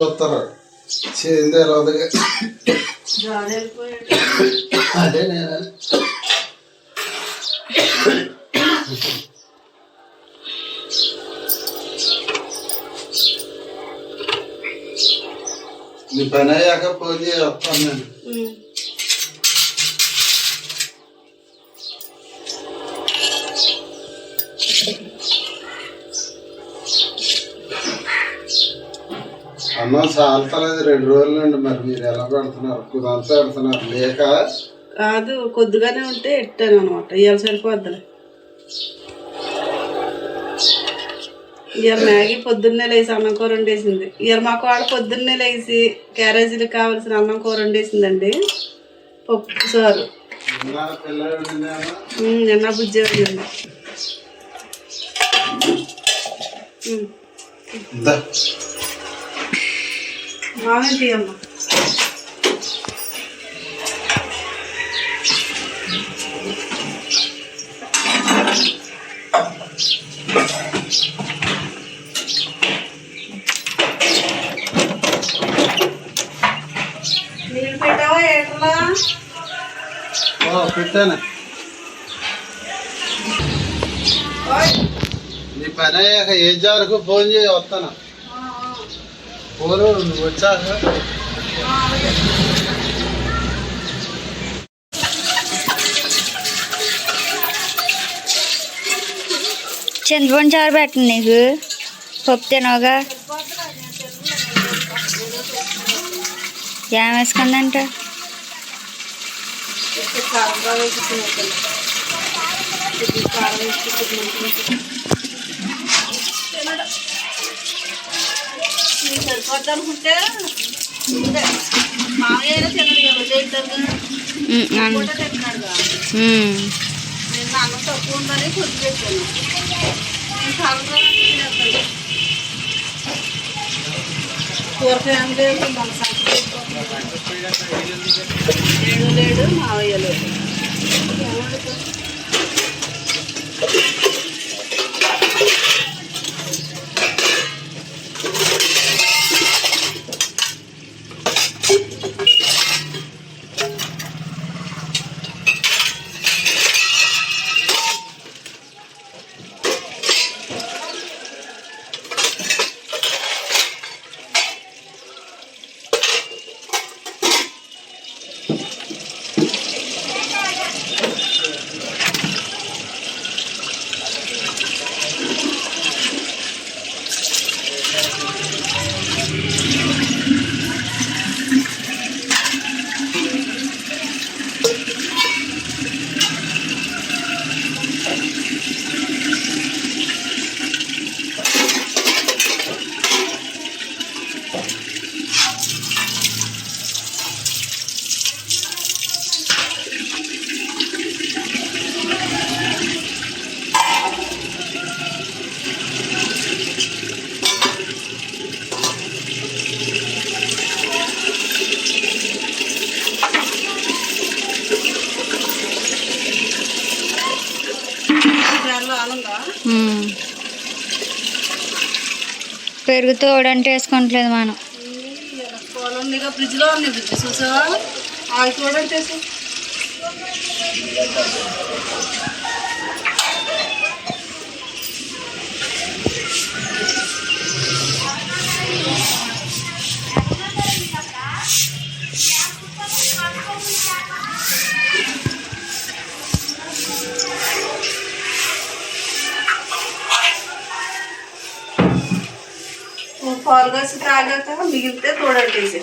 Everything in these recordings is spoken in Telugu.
చూస్తారు చేయిందే రోజుగా అదే నేను నీ పని అయ్యాక ఫోన్ చేసి వస్తాను నేను అన్నం సాల్తలేదు రెండు రోజుల నుండి మరి. మీరు ఎలా పెడుతున్నారు? కుదంతా పెడుతున్నారు. లేక కాదు కొద్దిగానే ఉంటే ఎట్టాను అనమాట. ఇవాళ సరిపోద్దులే. ఇవాళ మ్యాగీ పొద్దున్నే లేచి అన్నం కూర వండేసింది. ఇవాళ మాకు వాడు పొద్దున్నే లేచి క్యారేజీలకు కావాల్సిన అన్నం కూర వండేసిందండి. పప్పు సారు. నిన్న బుజ్జి వండింది. ఉమ్, ఇందా. మామయ్య తీయమ్మ నీళ్ళు పెట్టావా ఏట్లా ఓ పెట్టాను నీ పని అయ్యాక ఏం వరకు ఫోన్ చేసి వస్తాను ఫోన్ నువ్వు వచ్చాక చింతపండు చారు పెట్టండి నీకు పప్పు తినవుగా ఏం వేసుకుందంట కారం బాగా వేసుకున్నట్టు కారం వేసుకుంటున్నాను నీకు సరిపోద్ది అనుకుంటే ఇదే మామయ్య తింటున్నాడుగా ఉమ్. నేను అన్నం తక్కువ ఉందని కొద్ది పెట్టాను కూరగాయ లేదు మన లేడు లేడు మావయ్య లేడు పెరుగు ఉడంటే వేసుకోవట్లేదు మనం. ఉందిగా ఫ్రిడ్జ్లో ఉంది. ఫ్రిడ్జ్ చూసావా? ఆగి చూడండి తాగాక మిగిలితే తోడంటేసి.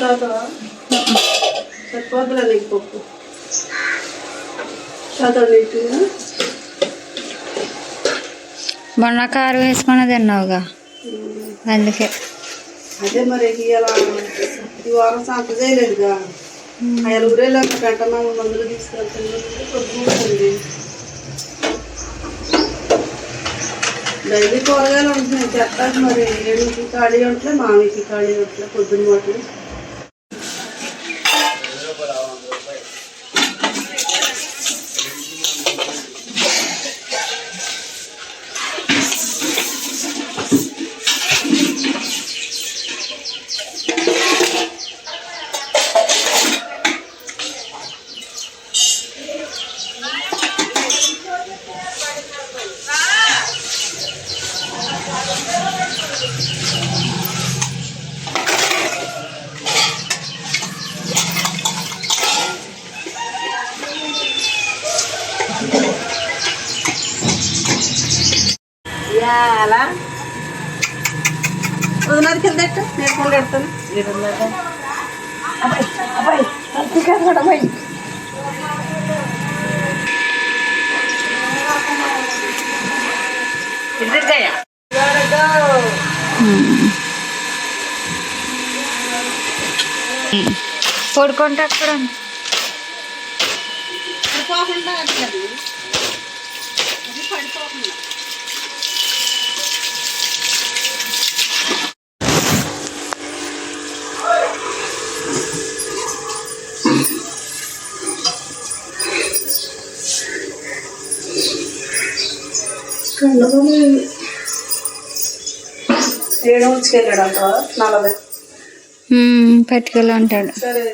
తాగుతావా సరిపోద్దులే నీకు పప్పు. మొన్న కారం వేసుకుని తిన్నావుగా. అందుకే. అదే మరి ఇవాళ ఈ వారం సంత చేయలేదుగా. ఆయన ఊరేలో గంట మామ మందులు తీసుకెళ్తుంది పొద్దుంటుంది డైలీ కూరగాయలు ఉంటున్నాయి చెత్తాకి మరి ఏడుకి ఖాళీ ఉంటలే మామికి ఖాళీ ఉంటలే పొద్దున్న మాటలు వదినది కింద పెట్టు నేర్చుకుంటూ పెడతాను పడుకుంటే అక్కడ పడిపోకుండా అది ఏడు ఉంచుకెళ్ళాడు అంట నలభై పట్టుకెళ్ళంటాడు సరే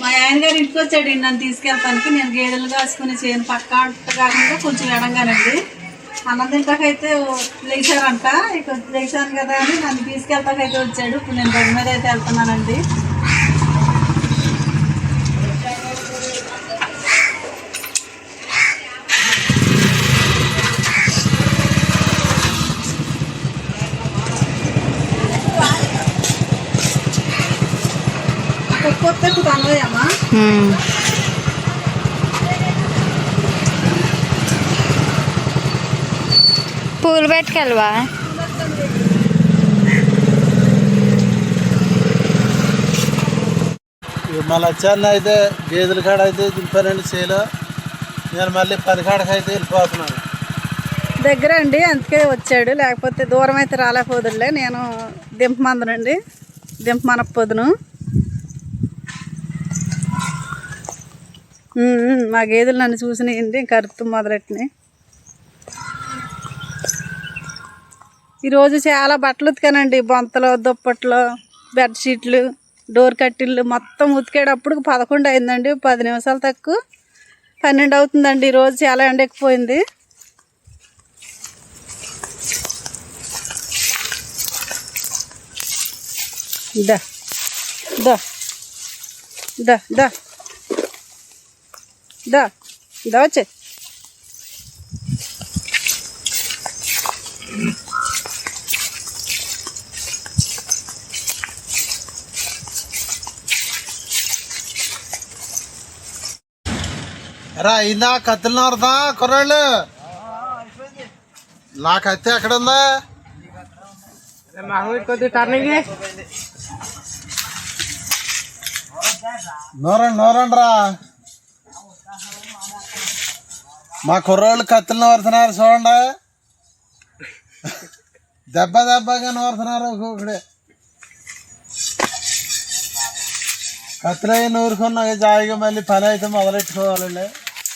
మా ఆయన గారు ఇంటికి వచ్చాడు. నన్ను తీసుకెళ్తానికి నేను గేదెలు కాసుకుని చేయను పక్క కాకుండా కొంచెం ఎడంగానండి. అన్నం తింటాకైతే లేచారంట. ఇక లేచాను కదా అని నన్ను తీసుకెళ్తాకైతే వచ్చాడు. ఇప్పుడు నేను బండి మీద అయితే వెళ్తున్నానండి. కొత్త వస్తే అమ్మా పూలు పెట్టుకెళ్ళవా? మళ్ళీ వచ్చాను అయితే గేదెల కాడ అయితే దింపానండి చేలో. నేను మళ్ళీ పని కాడకి అయితే వెళ్ళిపోతున్నాను. దగ్గర అండి అందుకే వచ్చాడు. లేకపోతే దూరం అయితే రాలేకపోదులే నేను దింపమందునండి. ఉమ్, మా గేదెలు నన్ను చూసినాయండి ఇంకా అరుతు మొదలెట్టినాయి. ఈరోజు చాలా బట్టలు ఉతికానండి. బొంతలు దుప్పట్లు బెడ్షీట్లు డోర్ కట్టిళ్ళు మొత్తం ఉతికేటప్పుడు పదకొండు అయిందండి. పది నిమిషాలు తక్కువ పన్నెండు అవుతుందండి. ఈరోజు చాలా ఎండ ఎక్కిపోయింది ద దా Da, da. వచ్చే. రా అయిందా కత్తులు నవరదా కుర్రాళ్ళు? నా కత్తి ఎక్కడ ఉందా నూరండి నూరండి రా మా కుర్రోళ్ళు కత్తులు నూరుతున్నారు చూడండి. దెబ్బ దెబ్బగా నూరుతున్నారు ఒక్కొక్కడే. కత్తులు అవి నూరుకున్నాక జాయిగా మళ్ళీ పని అయితే మొదలెట్టుకోవాలండి.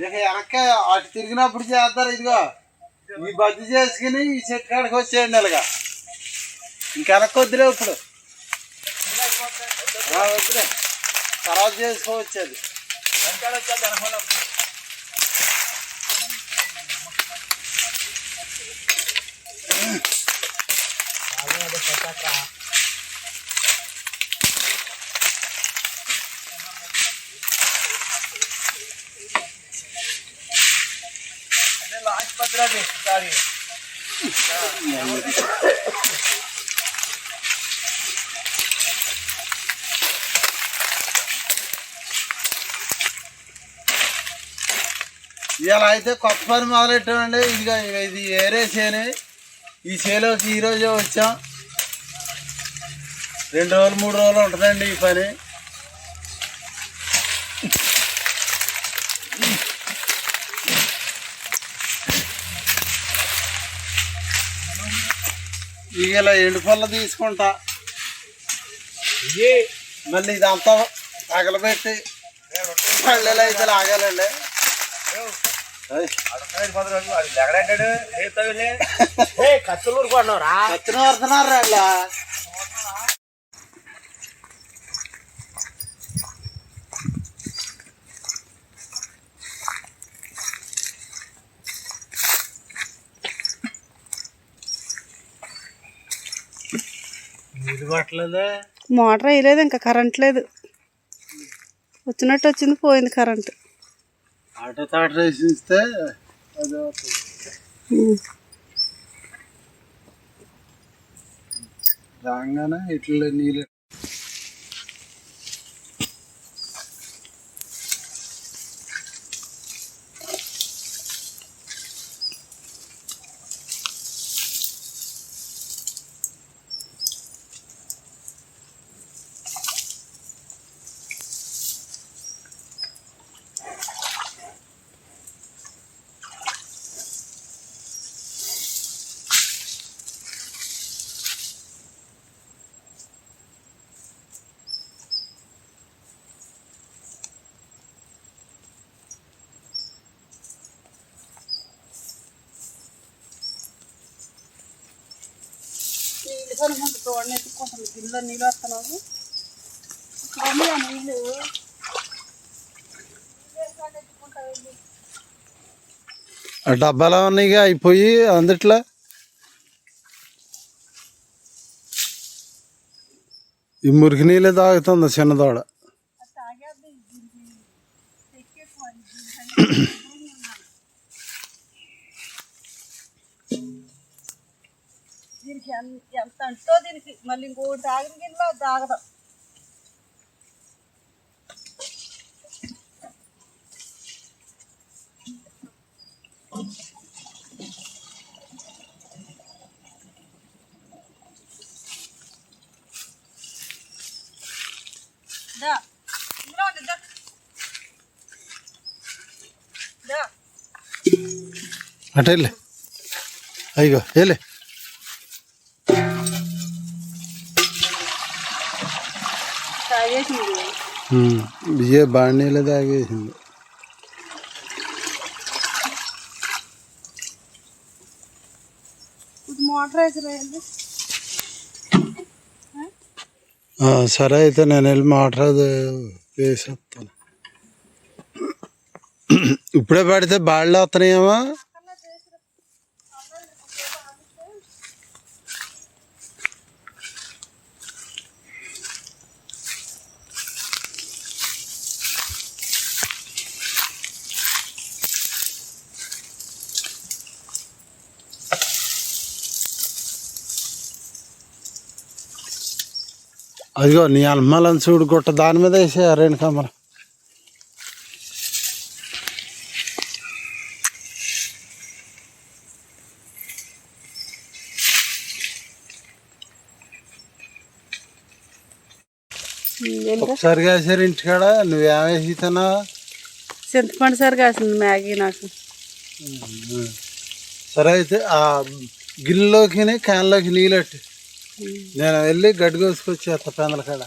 ఇక వెనక అటు తిరిగినప్పుడు చేస్తారు ఇదిగో. ఈ బద్ది చేసుకుని ఈ చెట్టు కాడికి వచ్చేయండి అలాగా. ఇంకా వెనక్కి వద్దులే ఇప్పుడు. వద్దులే. తర్వాత చేసుకోవచ్చు అది ఇలా అయితే కొత్త పని మొదలెట్టామండి. ఇదిగో ఇది ఏరే చేనే. ఈ చేలోకి ఈరోజే వచ్చాం. రెండు రోజులు మూడు రోజులు ఉంటుందండి ఈ పని. ఇలా ఎండు పళ్ళ తీసుకుంటా. మళ్ళీ ఇదంతా తగలబెట్టి పళ్ళెలు అయితే లాగాలండి. ఏయ్, కత్తులూరు కొన్నారా కత్తిన మోటార్ వేయలేదు ఇంకా కరెంట్ లేదు. వచ్చినట్టు వచ్చింది పోయింది కరెంట్. ఆటో తాట వేసి ఇస్తే అది అవుతుంది. రాగానే ఇట్లా నీళ్ళు నీళ్ళు వస్తున్నావు నీళ్ళు ఆ నీళ్ళు డబ్బాలో ఉన్నాయి అయిపోయి అందట్లా ఈ మురికి నీళ్ళే తాగుతుంది చిన్నదోడ దీనికి ఎంత అంటో దీనికి. మళ్ళీ ఇంకోటి తాగిన గిన్నెలో తాగదు. దా. ఇందులో ఉంది, దా. అయ్యో వెళ్ళి. బియ్య నీళ్ళు తాగేసింది. సరే అయితే నేను వెళ్ళి మోటార్ అది వేసి వస్తాను. ఇప్పుడే పడితే బాళ్ళు వస్తున్నాయేమో. అదిగో నీ అల్మాలను చూడు గుట్ట దాని మీద వేసే రెండు కమ్మలు. ఒకసారి వేసారు ఇంటికాడ నువ్వేమేసి తిన్నా చింతపండు సార్ కాసింది మ్యాగీ నాకు. సరే అయితే ఆ గిన్నెలోకి క్యాన్లోకి నీళ్ళట్టు నేను వెళ్ళి గడ్డి కోసుకొచ్చేస్తా పెందల కాడ